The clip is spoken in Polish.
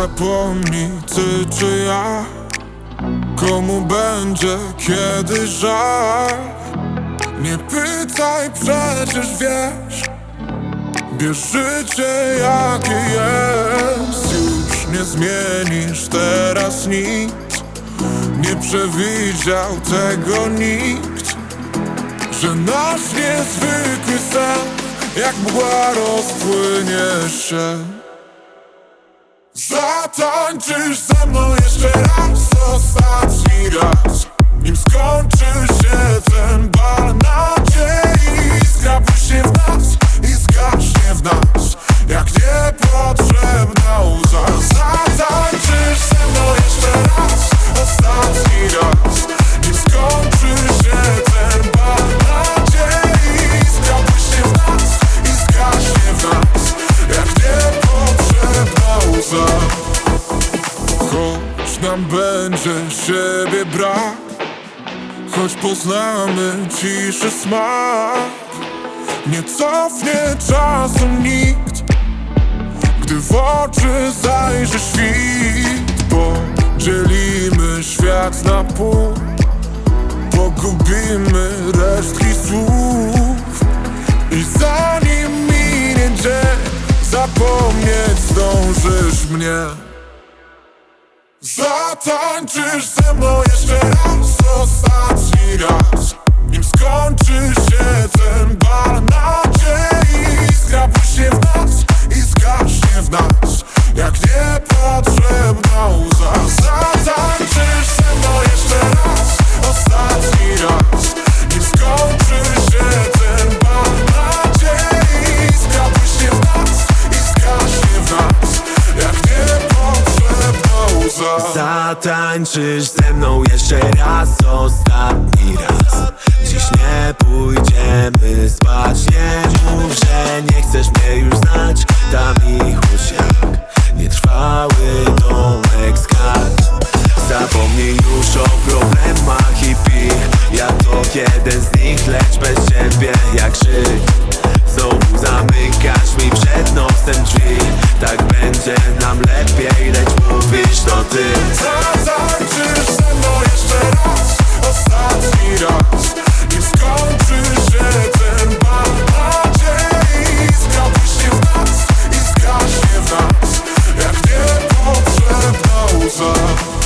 Zapomnij ty czy ja? Komu będzie kiedy żal? Nie pytaj, przecież wiesz. Bierz życie jakie jest. Już nie zmienisz teraz nic. Nie przewidział tego nikt. Że nasz niezwykły sen Jak mgła rozpłynie się Zatańczysz ze mną nam będzie siebie brak. Choć poznamy ciszy smak. Nie cofnie czasu nikt Gdy w oczy zajrzy świt. Podzielimy świat na pół Pogubimy resztki słów. I zanim minie dzień Zapomnieć zdążysz mnie Zatańczysz ze mną jeszcze raz Ostatni raz. Nim skończy się ten bal łza Zatańczysz ze mną jeszcze raz, ostatni raz. Dziś nie pójdziemy spać Nie mów, że nie chcesz mnie już znać. Dam ich jak nietrwały domek z Zapomnij już o problemach i pij Ja to jeden z nich, love.